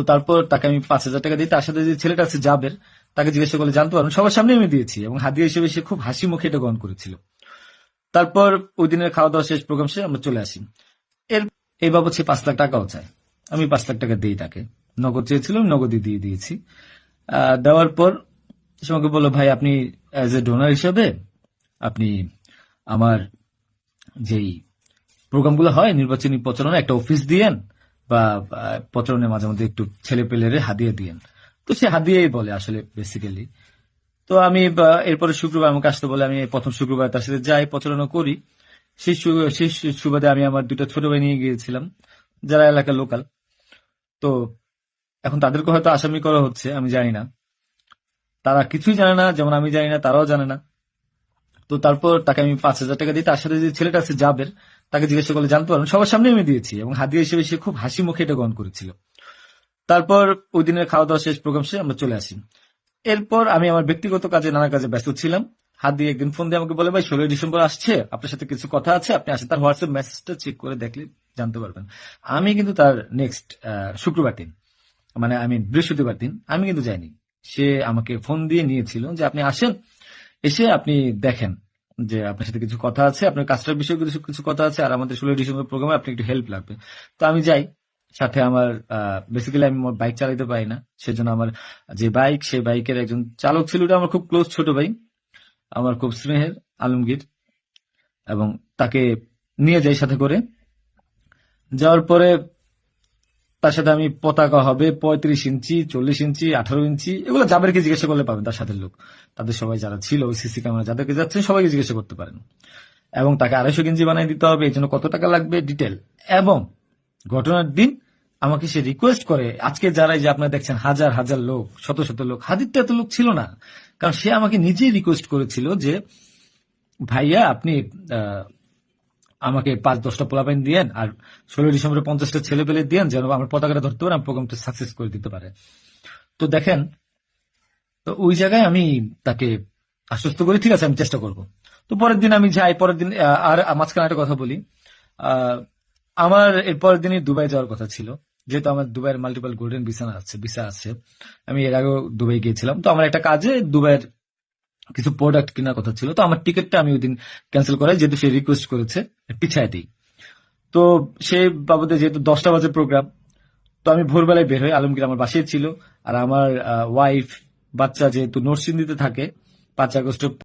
তো তারপর তাকে আমি পাঁচ হাজার টাকা দিই তার সাথে যে ছেলেটা আছে জাবের, তাকে জিজ্ঞাসা করলে জানতে পারবেন, সবার সামনে আমি দিয়েছি এবং হাদিয়া হিসেবে সে খুব হাসি মুখে এটা গ্রহণ করেছিল। তারপর ওই দিনের খাওয়া দাওয়া শেষ, প্রোগ্রাম শেষ, আমরা চলে আসি। এর, এই বাবদ সে পাঁচ লাখ টাকাও চায়। আমি পাঁচ লাখ টাকা দিই তাকে। নগদ চেয়েছিল আমি নগদই দিয়ে দিয়েছি। দেওয়ার পর সে আমাকে বলল, ভাই, আপনি অ্যাজ এ ডোনার হিসেবে আপনি আমার যেই প্রোগ্রামগুলো হয়, নির্বাচনী প্রচারণা একটা অফিস দিয়েন বা প্রচারণের মাঝে মধ্যে একটু ছেলে পেলেরে হাদিয়ে দিয়েন। তো সে হাদিয়েই বলে আসলে বেসিক্যালি তো আমি এরপরে শুক্রবার আমাকে আসতে বলে, আমি প্রথম শুক্রবার তার সাথে যাই, প্রচারণা করি। সেই সুবাদে আমি আমার দুটো ছোট ভাই নিয়ে গিয়েছিলাম, যারা এলাকার লোকাল। তো এখন তাদেরকে হয়তো আসামি করা হচ্ছে, আমি জানি না। তারা কিছুই জানে না, যেমন আমি জানি না, তারাও জানে না। তো তারপর তাকে আমি পাঁচ হাজার টাকা দিই তার সাথে যে ছেলেটা আছে, জাবের তাকে জিজ্ঞাসা করলে, জানতে পারবেন সবার সামনে আমি দিয়েছি এবং হাদিয়া হিসেবে সে খুব হাসি মুখে এটা গ্রহণ করেছিল। তারপর ওই দিনের খাওয়া দাওয়া শেষ প্রোগ্রাম শেষ আমরা চলে আসি। এরপর আমি আমার ব্যক্তিগত কাজে, নানা কাজে ব্যস্ত ছিলাম। হাত দিয়ে একদিন ফোন দিয়ে আমাকে বলে, ভাই, ষোলোই ডিসেম্বর আসছে, আপনার সাথে কিছু কথা আছে, আপনি আসেন। তার হোয়াটসঅ্যাপ মেসেজটা চেক করে দেখলে জানতে পারবেন। আমি কিন্তু তার নেক্সট শুক্রবার দিন মানে আমি বৃহস্পতিবার দিন, আমি কিন্তু যাইনি। সে আমাকে ফোন দিয়ে নিয়েছিল যে, আপনি আসেন, এসে আপনি দেখেন। যে আপনার সাথে কিছু কথা আছে, আপনার কাজটার বিষয়ে কিছু কিছু কথা আছে, আর আমাদের ষোলোই ডিসেম্বর প্রোগ্রামে আপনি একটু হেল্প লাগবে। তো আমি যাই, সাথে আমার বেসিক্যালি আমি বাইক চালাতে পারি না, সেজন্য আমার যে বাইক সেই বাইকের একজন চালক ছিল, ওটা আমার খুব ক্লোজ ছোট ভাই, আমার খুব স্নেহের আলমগীর, এবং তাকে নিয়ে যাই সাথে করে। যাওয়ার পরে তার সাথে আমি পতাকা হবে পঁয়ত্রিশ ইঞ্চি চল্লিশ ইঞ্চি আঠারো ইঞ্চি এগুলো যাদেরকে জিজ্ঞাসা করলে পাবেন তার সাথে লোক। তাদের সবাই যারা ছিল ওই সিসি ক্যামেরা যাদেরকে যাচ্ছেন সবাইকে জিজ্ঞাসা করতে পারেন। এবং তাকে আড়াইশো ইঞ্চি বানিয়ে দিতে হবে এই জন্য কত টাকা লাগবে ডিটেল। এবং ঘটনার দিন আমাকে সে রিকোয়েস্ট করে আজকে যারাই যে আপনারা দেখছেন হাজার হাজার লোক শত শত লোক হাদির তো এত লোক ছিল না। কারণ সে আমাকে নিজেই রিকোয়েস্ট করেছিল যে ভাইয়া আপনি আহ, আমাকে পাঁচ, দশটা পোলাপাইন দিয়েন আর ষোলো ডিসেম্বরে পঞ্চাশটা ছেলে পেলে দিয়েন যেন আমার পতাকাটা ধরতে পারে প্রোগ্রামটা সাকসেস করে দিতে পারে। তো দেখেন, তো ওই জায়গায় আমি তাকে আশ্বস্ত করি, ঠিক আছে, আমি চেষ্টা করব। তো পরের দিন আমি যাই, পরের দিন আর মাঝখানে একটা কথা বলি। আমার এর পরের দিনই দুবাই যাওয়ার কথা ছিল। যেহেতু আমার দুবাইয়ের মাল্টিপল গোল্ডেন ভিসা আছে ভিসা আছে, আমি এর আগেও দুবাই গিয়েছিলাম। তো আমার একটা কাজে দুবাইয়ের কিছু প্রোডাক্ট কেনার কথা ছিল। তো আমার টিকিটটা আমি ওই দিন ক্যান্সেল করাই, যেহেতু সে রিকোয়েস্ট করেছে পিছায় দিই তো সেই বাবদে যেহেতু দশটা বাজে প্রোগ্রাম তো আমি ভোরবেলায় বের হই। আলমগীর আমার বাসায় ছিল। আর আমার ওয়াইফ বাচ্চা যেহেতু নরসিংদীতে থাকে পাঁচ আগস্ট